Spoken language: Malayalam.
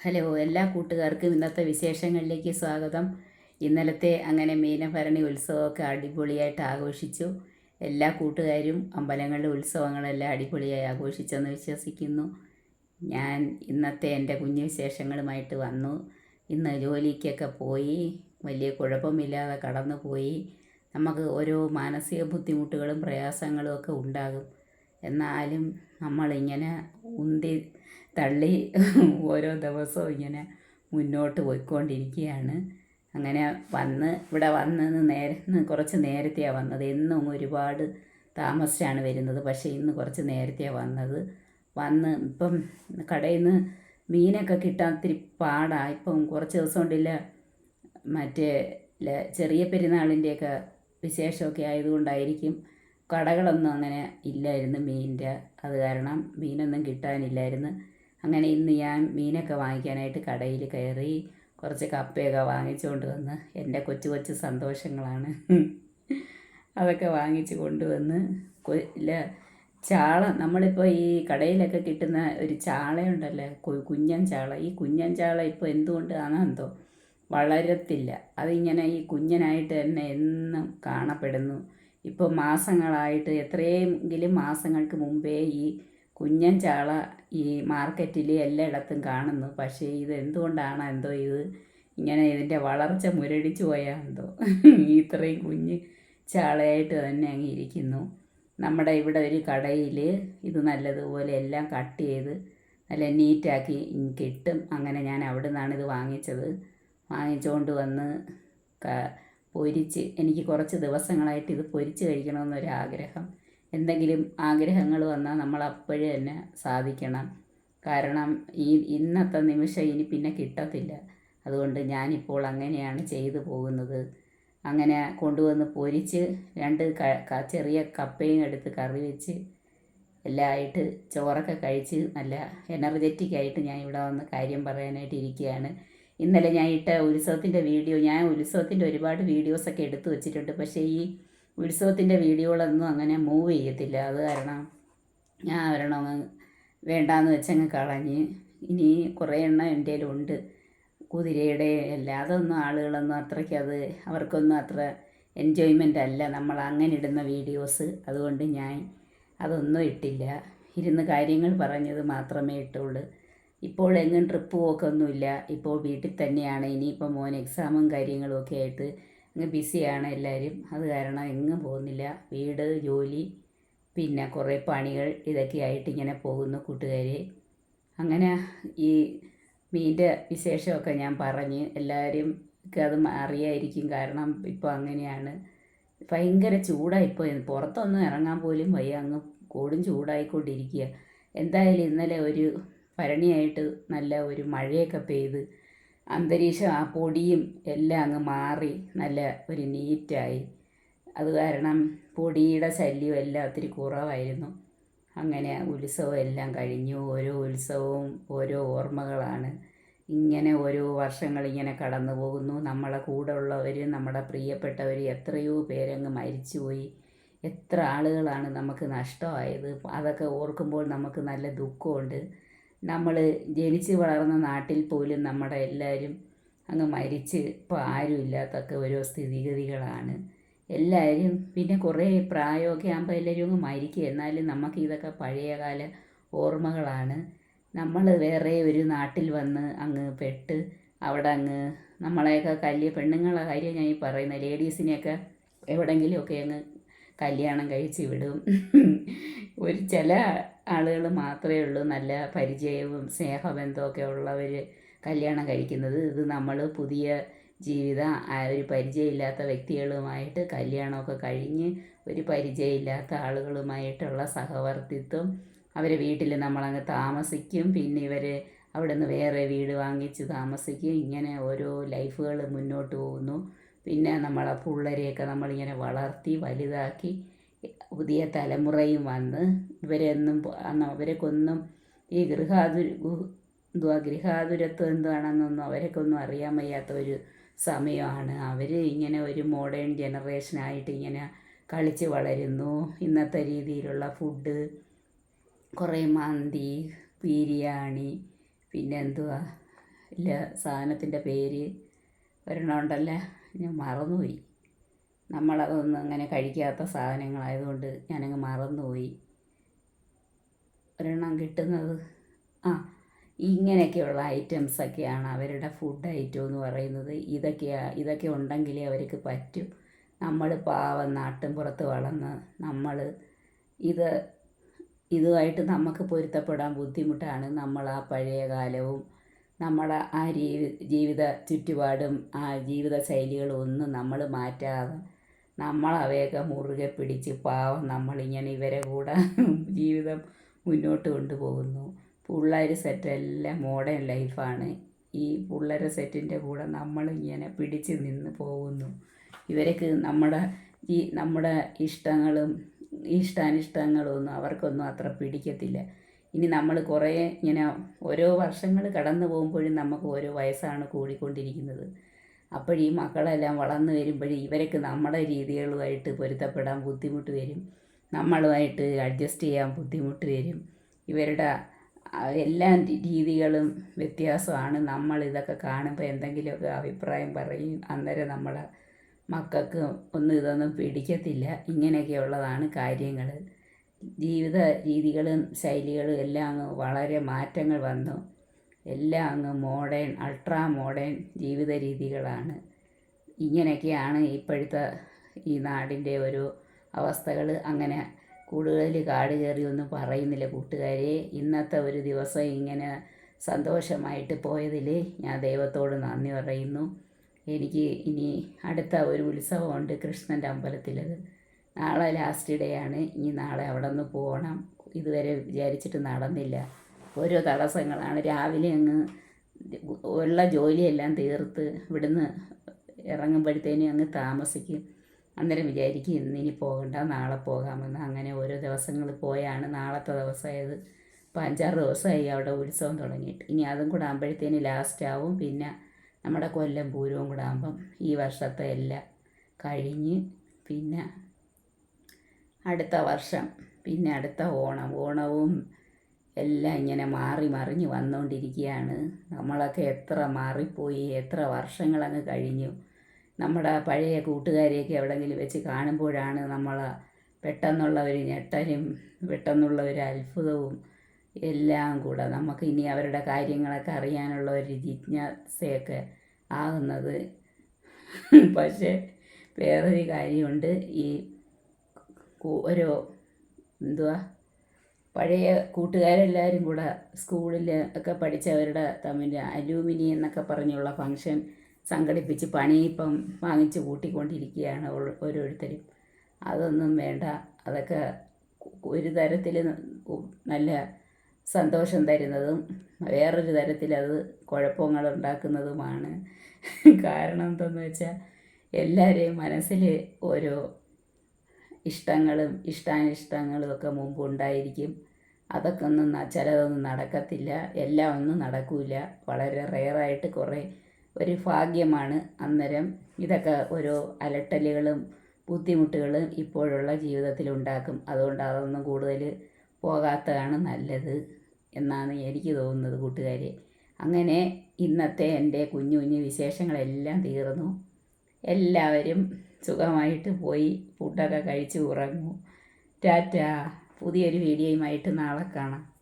ഹലോ എല്ലാ കൂട്ടുകാർക്കും ഇന്നത്തെ വിശേഷങ്ങളിലേക്ക് സ്വാഗതം. ഇന്നലത്തെ അങ്ങനെ മീനഭരണി ഉത്സവമൊക്കെ അടിപൊളിയായിട്ട് ആഘോഷിച്ചു. എല്ലാ കൂട്ടുകാരും അമ്പലങ്ങളിലെ ഉത്സവങ്ങളെല്ലാം അടിപൊളിയായി ആഘോഷിച്ചെന്ന് വിശ്വസിക്കുന്നു. ഞാൻ ഇന്നത്തെ എന്റെ കുഞ്ഞു വിശേഷങ്ങളുമായിട്ട് വന്നു. ഇന്ന് ജോലിക്കൊക്കെ പോയി വലിയ കുഴപ്പമില്ലാതെ കടന്നു പോയി നമുക്ക് ഓരോ മാനസിക ബുദ്ധിമുട്ടുകളും പ്രയാസങ്ങളും ഒക്കെ ഉണ്ടാകും. എന്നാലും നമ്മളിങ്ങനെ ഉന്തി തള്ളി ഓരോ ദിവസവും ഇങ്ങനെ മുന്നോട്ട് പോയിക്കൊണ്ടിരിക്കുകയാണ്. അങ്ങനെ വന്ന് ഇവിടെ വന്നെന്ന് നേരെ കുറച്ച് നേരത്തെയാണ് വന്നത്. എന്നും ഒരുപാട് താമസിച്ചാണ് വരുന്നത്. പക്ഷേ ഇന്ന് കുറച്ച് നേരത്തെയാണ് വന്നത്. വന്ന് ഇപ്പം കടയിൽ നിന്ന് മീനൊക്കെ കിട്ടാൻ ഇത്തിരി പാടാണ് ഇപ്പം കുറച്ച് ദിവസം കൊണ്ടില്ല മറ്റേ ചെറിയ പെരുന്നാളിന്റെയൊക്കെ വിശേഷമൊക്കെ ആയതുകൊണ്ടായിരിക്കും കടകളൊന്നും അങ്ങനെ ഇല്ലായിരുന്നു മീനിന്റെ. അത് കാരണം മീനൊന്നും കിട്ടാനില്ലായിരുന്നു. അങ്ങനെ ഇന്ന് ഞാൻ മീനൊക്കെ വാങ്ങിക്കാനായിട്ട് കടയിൽ കയറി കുറച്ച് കപ്പയൊക്കെ വാങ്ങിച്ചുകൊണ്ട് വന്ന് എന്റെ കൊച്ചു കൊച്ചു സന്തോഷങ്ങളാണ്. അതൊക്കെ വാങ്ങിച്ച് കൊണ്ടുവന്ന് ഇല്ല ചാള നമ്മളിപ്പോൾ ഈ കടയിലൊക്കെ കിട്ടുന്ന ഒരു ചാളയുണ്ടല്ലോ കുഞ്ഞൻ ചാള. ഈ കുഞ്ഞൻ ചാള ഇപ്പോൾ എന്തുകൊണ്ടാണോ എന്തോ? വളരത്തില്ല. അതിങ്ങനെ ഈ കുഞ്ഞനായിട്ട് തന്നെ എന്നും കാണപ്പെടുന്നു. ഇപ്പോൾ മാസങ്ങളായിട്ട് എത്രയെങ്കിലും മാസങ്ങൾക്ക് മുമ്പേ ഈ കുഞ്ഞൻ ചാള ഈ മാർക്കറ്റിൽ എല്ലായിടത്തും കാണുന്നു. പക്ഷേ ഇത് എന്തുകൊണ്ടാണ് എന്തോ ഇത്? ഇങ്ങനെ ഇതിന്റെ വളർച്ച മുരടിച്ചു പോയാൽ എന്തോ? ഇത്രയും കുഞ്ഞ് ചാളയായിട്ട് തന്നെ അങ്ങ് ഇരിക്കുന്നു. നമ്മുടെ ഇവിടെ ഒരു കടയിൽ ഇത് നല്ലതുപോലെ എല്ലാം കട്ട് ചെയ്ത് നല്ല നീറ്റാക്കി കിട്ടും. അങ്ങനെ ഞാൻ അവിടെ നിന്നാണ് ഇത് വാങ്ങിച്ചത്. വാങ്ങിച്ചുകൊണ്ട് വന്ന് പൊരിച്ച് എനിക്ക് കുറച്ച് ദിവസങ്ങളായിട്ട് ഇത് പൊരിച്ച് കഴിക്കണമെന്നൊരാഗ്രഹം. എന്തെങ്കിലും ആഗ്രഹങ്ങൾ വന്നാൽ നമ്മൾ അപ്പോഴേ തന്നെ സാധിക്കണം. കാരണം ഈ ഇന്നത്തെ നിമിഷം ഇനി പിന്നെ കിട്ടത്തില്ല. അതുകൊണ്ട് ഞാനിപ്പോൾ അങ്ങനെയാണ് ചെയ്തു പോകുന്നത്. അങ്ങനെ കൊണ്ടുവന്ന് പൊരിച്ച് രണ്ട് ചെറിയ കപ്പയും എടുത്ത് കറി വെച്ച് എല്ലാം ആയിട്ട് ചോറൊക്കെ കഴിച്ച് നല്ല എനർജറ്റിക് ആയിട്ട് ഞാൻ ഇവിടെ വന്ന് കാര്യം പറയാനായിട്ട് ഇരിക്കുകയാണ്. ഇന്നലെ ഞാൻ ഇട്ട ഉത്സവത്തിന്റെ വീഡിയോ ഞാൻ ഉത്സവത്തിന്റെ ഒരുപാട് വീഡിയോസൊക്കെ എടുത്തു വെച്ചിട്ടുണ്ട്. പക്ഷേ ഈ ഉത്സവത്തിന്റെ വീഡിയോകളൊന്നും അങ്ങനെ മൂവ് ചെയ്യത്തില്ല. അത് കാരണം ഞാൻ ഒരെണ്ണം വേണ്ടാന്ന് വെച്ചങ്ങ് കളഞ്ഞ്. ഇനി കുറേ എണ്ണം എന്റെ ഉണ്ട്. കുതിരയുടെ അല്ല അതൊന്നും ആളുകളൊന്നും അത്രയ്ക്ക് അത് അവർക്കൊന്നും അത്ര എൻജോയ്മെന്റ് അല്ല. നമ്മൾ അങ്ങനെ ഇടുന്ന വീഡിയോസ് അതുകൊണ്ട് ഞാൻ അതൊന്നും ഇട്ടില്ല. ഇരുന്ന് കാര്യങ്ങൾ പറഞ്ഞത് മാത്രമേ ഇട്ടുള്ളൂ. ഇപ്പോൾ എങ്ങും ട്രിപ്പ് പോക്കൊന്നുമില്ല. ഇപ്പോൾ വീട്ടിൽ തന്നെയാണ്. ഇനിയിപ്പോൾ മോൻ എക്സാമും കാര്യങ്ങളും ഒക്കെ ആയിട്ട് അങ്ങ് ബിസിയാണ് എല്ലാവരും. അത് കാരണം എങ്ങും പോകുന്നില്ല. വീട് ജോലി പിന്നെ കുറേ പണികൾ ഇതൊക്കെ ആയിട്ട് ഇങ്ങനെ പോകുന്നു കൂട്ടുകാരെ. അങ്ങനെ ഈ മീന്റെ വിശേഷമൊക്കെ ഞാൻ പറഞ്ഞ് എല്ലാവരും അത് അറിയായിരിക്കും. കാരണം ഇപ്പോൾ അങ്ങനെയാണ്. ഭയങ്കര ചൂടാണ് ഇപ്പോൾ പുറത്തൊന്നും ഇറങ്ങാൻ പോലും വയ്യ. അങ്ങ് കൂടും ചൂടായിക്കൊണ്ടിരിക്കുക. എന്തായാലും ഇന്നലെ ഒരു ഭരണിയായിട്ട് നല്ല ഒരു മഴയൊക്കെ പെയ്ത് അന്തരീക്ഷം ആ പൊടിയും എല്ലാം അങ്ങ് മാറി നല്ല ഒരു നീറ്റായി അത് കാരണം പൊടിയുടെ ശല്യം എല്ലാം ഒത്തിരി കുറവായിരുന്നു. അങ്ങനെ ഉത്സവം എല്ലാം കഴിഞ്ഞു. ഓരോ ഉത്സവവും ഓരോ ഓർമ്മകളാണ്. ഇങ്ങനെ ഓരോ വർഷങ്ങൾ ഇങ്ങനെ കടന്നു പോകുന്നു. നമ്മളെ കൂടെ ഉള്ളവർ നമ്മുടെ പ്രിയപ്പെട്ടവർ എത്രയോ പേരങ്ങ് മരിച്ചുപോയി. എത്ര ആളുകളാണ് നമുക്ക് നഷ്ടമായത്? അതൊക്കെ ഓർക്കുമ്പോൾ നമുക്ക് നല്ല ദുഃഖമുണ്ട്. നമ്മൾ ജനിച്ച് വളർന്ന നാട്ടിൽ പോലും നമ്മുടെ എല്ലാവരും അങ്ങ് മരിച്ച് ഇപ്പോൾ ആരുമില്ലാത്തൊക്കെ ഓരോ സ്ഥിതിഗതികളാണ്. എല്ലാവരും പിന്നെ കുറേ പ്രായമൊക്കെ ആകുമ്പോൾ എല്ലാവരും അങ്ങ് മരിക്കുക എന്നാലും നമുക്ക് ഇതൊക്കെ പഴയകാല ഓർമ്മകളാണ്. നമ്മൾ വേറെ ഒരു നാട്ടിൽ വന്ന് അങ്ങ് പെട്ട് അവിടെ അങ്ങ് നമ്മളെയൊക്കെ കല്യ പെണ്ണുങ്ങളെ കാര്യം ഞാൻ ഈ പറയുന്നത് ലേഡീസിനെയൊക്കെ എവിടെയെങ്കിലുമൊക്കെ അങ്ങ് കല്യാണം കഴിച്ച് വിടും. ഒരു ചില ആളുകൾ മാത്രമേ ഉള്ളൂ. നല്ല പരിചയവും സ്നേഹബന്ധമൊക്കെ ഉള്ളവർ കല്യാണം കഴിക്കുന്നത്. ഇത് നമ്മൾ പുതിയ ജീവിതം ഒരു പരിചയമില്ലാത്ത വ്യക്തികളുമായിട്ട് കല്യാണമൊക്കെ കഴിഞ്ഞ് ഒരു പരിചയമില്ലാത്ത ആളുകളുമായിട്ടുള്ള സഹവർത്തിത്വം. അവരെ വീട്ടിൽ നമ്മളങ്ങ് താമസിക്കും. പിന്നെ ഇവർ അവിടെ നിന്ന് വേറെ വീട് വാങ്ങിച്ച് താമസിക്കും. ഇങ്ങനെ ഓരോ ലൈഫുകൾ മുന്നോട്ട് പോകുന്നു. പിന്നെ നമ്മളെ പിള്ളേരെയൊക്കെ നമ്മളിങ്ങനെ വളർത്തി വലുതാക്കി പുതിയ തലമുറയും വന്ന് ഇവരെന്നും അവരെക്കൊന്നും ഈ ഗൃഹാതുര എന്തുവാ ഗൃഹാതുരത്വം എന്താണെന്നൊന്നും അവരെക്കൊന്നും അറിയാൻ വയ്യാത്ത ഒരു സമയമാണ്. അവർ ഇങ്ങനെ ഒരു മോഡേൺ ജനറേഷനായിട്ട് ഇങ്ങനെ കളിച്ച് വളരുന്നു. ഇന്നത്തെ രീതിയിലുള്ള ഫുഡ് കുറേ മന്തി ബിരിയാണി പിന്നെ എന്തുവാ ഇല്ല സാധനത്തിന്റെ പേര് ഒരെണ്ണം ഞാൻ മറന്നുപോയി. നമ്മളതൊന്നും അങ്ങനെ കഴിക്കാത്ത സാധനങ്ങളായതുകൊണ്ട് ഞാനങ്ങ് മറന്നുപോയി. ഒരെണ്ണം കിട്ടുന്നത് ആ ഇങ്ങനെയൊക്കെയുള്ള ഐറ്റംസൊക്കെയാണ് അവരുടെ ഫുഡ് ഐറ്റം എന്ന് പറയുന്നത്. ഇതൊക്കെയാണ് ഇതൊക്കെ ഉണ്ടെങ്കിലേ അവർക്ക് പറ്റും. നമ്മൾ പാവം നാട്ടിൻപുറത്ത് വളർന്ന് നമ്മൾ ഇത് ഇതുമായിട്ട് നമുക്ക് പൊരുത്തപ്പെടാൻ ബുദ്ധിമുട്ടാണ്. നമ്മൾ ആ പഴയ കാലവും നമ്മുടെ ആ ജീവി ജീവിത ചുറ്റുപാടും ആ ജീവിത ശൈലികളും ഒന്നും നമ്മൾ മാറ്റാതെ നമ്മൾ അവയൊക്കെ മുറുകെ പിടിച്ച് പാവം നമ്മളിങ്ങനെ ഇവരെ കൂടെ ജീവിതം മുന്നോട്ട് കൊണ്ടുപോകുന്നു. പിള്ളേർ സെറ്റെല്ലാം മോഡേൺ ലൈഫാണ് ഈ പിള്ളേരെ സെറ്റിന്റെ കൂടെ നമ്മളിങ്ങനെ പിടിച്ച് നിന്ന് പോകുന്നു. ഇവർക്ക് നമ്മുടെ ഈ നമ്മുടെ ഇഷ്ടങ്ങളും ഇഷ്ടാനിഷ്ടങ്ങളും ഒന്നും അവർക്കൊന്നും അത്ര പിടിക്കത്തില്ല. ഇനി നമ്മൾ കുറേ ഇങ്ങനെ ഓരോ വർഷങ്ങൾ കടന്നു പോകുമ്പോഴും നമുക്ക് ഓരോ വയസ്സാണ് കൂടിക്കൊണ്ടിരിക്കുന്നത്. അപ്പോൾ ഈ മക്കളെല്ലാം വളർന്നു വരുമ്പോഴും ഇവർക്ക് നമ്മുടെ രീതികളുമായിട്ട് പൊരുത്തപ്പെടാൻ ബുദ്ധിമുട്ട് വരും. നമ്മളുമായിട്ട് അഡ്ജസ്റ്റ് ചെയ്യാൻ ബുദ്ധിമുട്ട് വരും. ഇവരുടെ എല്ലാ രീതികളും വ്യത്യാസമാണ്. നമ്മൾ ഇതൊക്കെ കാണുമ്പോൾ എന്തെങ്കിലുമൊക്കെ അഭിപ്രായം പറയും. അന്നേരം നമ്മളെ മക്കൾക്ക് ഒന്നും ഇതൊന്നും പിടിക്കത്തില്ല. ഇങ്ങനെയൊക്കെയുള്ളതാണ് കാര്യങ്ങൾ ജീവിത രീതികളും ശൈലികളും എല്ലാം വളരെ മാറ്റങ്ങൾ വന്നു. എല്ലാം അങ്ങ് മോഡേൺ അൾട്രാ മോഡേൺ ജീവിത രീതികളാണ്. ഇങ്ങനെയൊക്കെയാണ് ഇപ്പോഴത്തെ ഈ നാടിന്റെ ഒരു അവസ്ഥകൾ. അങ്ങനെ കൂടുതൽ കാട് കയറി ഒന്നും പറയുന്നില്ല കൂട്ടുകാരെ. ഇന്നത്തെ ഒരു ദിവസം ഇങ്ങനെ സന്തോഷമായിട്ട് പോയതിൽ ഞാൻ ദൈവത്തോട് നന്ദി പറയുന്നു. എനിക്ക് ഇനി അടുത്ത ഒരു ഉത്സവമുണ്ട് കൃഷ്ണന്റെ അമ്പലത്തിലത്. നാളെ ലാസ്റ്റ് ഡേ ആണ് ഇനി നാളെ അവിടെ നിന്ന് പോകണം. ഇതുവരെ വിചാരിച്ചിട്ട് നടന്നില്ല. ഓരോ തടസ്സങ്ങളാണ്. രാവിലെ അങ്ങ് ഉള്ള ജോലിയെല്ലാം തീർത്ത് ഇവിടുന്ന് ഇറങ്ങുമ്പോഴത്തേനും അങ്ങ് താമസിക്കും. അന്നേരം വിചാരിക്കും ഇനി പോകണ്ട നാളെ പോകാമെന്ന്. അങ്ങനെ ഓരോ ദിവസങ്ങൾ പോയാണ്. നാളത്തെ ദിവസമായത്. ഇപ്പോൾ അഞ്ചാറ് ദിവസമായി അവിടെ ഉത്സവം തുടങ്ങിയിട്ട്. ഇനി അതും കൂടെ ആകുമ്പോഴത്തേന് ലാസ്റ്റ് ആവും. പിന്നെ നമ്മുടെ കൊല്ലം പൂരവും കൂടെ ആകുമ്പം ഈ വർഷത്തെ എല്ലാം കഴിഞ്ഞ് പിന്നെ അടുത്ത വർഷം. പിന്നെ അടുത്ത ഓണം. ഓണവും എല്ലാം ഇങ്ങനെ മാറി മറിഞ്ഞ് വന്നുകൊണ്ടിരിക്കുകയാണ് നമ്മളൊക്കെ എത്ര മാറിപ്പോയി എത്ര വർഷങ്ങളങ്ങ് കഴിഞ്ഞു. നമ്മുടെ പഴയ കൂട്ടുകാരെയൊക്കെ എവിടെയെങ്കിലും വെച്ച് കാണുമ്പോഴാണ് നമ്മൾ പെട്ടെന്നുള്ള ഒരു ഞെട്ടലും പെട്ടെന്നുള്ള ഒരു അത്ഭുതവും എല്ലാം കൂടെ നമുക്ക് ഇനി അവരുടെ കാര്യങ്ങളൊക്കെ അറിയാനുള്ള ഒരു ജിജ്ഞാസയൊക്കെ ആകുന്നത്. പക്ഷേ വേറൊരു കാര്യമുണ്ട്. ഈ ഓരോ എന്തുവാ? പഴയ കൂട്ടുകാരെല്ലാവരും കൂടെ സ്കൂളിൽ ഒക്കെ പഠിച്ചവരുടെ തമ്മിൽ അലൂമിനി എന്നൊക്കെ പറഞ്ഞുള്ള ഫങ്ഷൻ സംഘടിപ്പിച്ച് പണി ഇപ്പം വാങ്ങിച്ച് കൂട്ടിക്കൊണ്ടിരിക്കുകയാണ് ഓരോരുത്തരും. അതൊന്നും വേണ്ട. അതൊക്കെ ഒരു തരത്തിൽ നല്ല സന്തോഷം തരുന്നതും വേറൊരു തരത്തിൽ അത് കുഴപ്പങ്ങൾ ഉണ്ടാക്കുന്നതുമാണ്. കാരണം എന്തെന്ന് വെച്ചാൽ എല്ലാവരെയും മനസ്സിൽ ഓരോ ഇഷ്ടങ്ങളും ഇഷ്ടാനിഷ്ടങ്ങളും ഒക്കെ മുമ്പ് ഉണ്ടായിരിക്കും അതൊക്കെ ഒന്നും ചിലതൊന്നും നടക്കത്തില്ല. എല്ലാം ഒന്നും നടക്കില്ല വളരെ റെയറായിട്ട് കുറേ ഒരു ഭാഗ്യമാണ് അന്നേരം ഇതൊക്കെ ഓരോ അലട്ടലുകളും ബുദ്ധിമുട്ടുകളും ഇപ്പോഴുള്ള ജീവിതത്തിൽ ഉണ്ടാക്കും. അതുകൊണ്ട് അതൊന്നും കൂടുതൽ പോകാത്തതാണ് നല്ലത് എന്നാണ് എനിക്ക് തോന്നുന്നത് കൂട്ടുകാരെ. അങ്ങനെ ഇന്നത്തെ എന്റെ കുഞ്ഞു കുഞ്ഞു വിശേഷങ്ങളെല്ലാം തീർന്നു. എല്ലാവരും സുഖമായിട്ട് പോയി ഫുഡൊക്കെ കഴിച്ച് ഉറങ്ങൂ. ടാറ്റ. പുതിയൊരു വീഡിയോയുമായിട്ട് നാളെ കാണാം.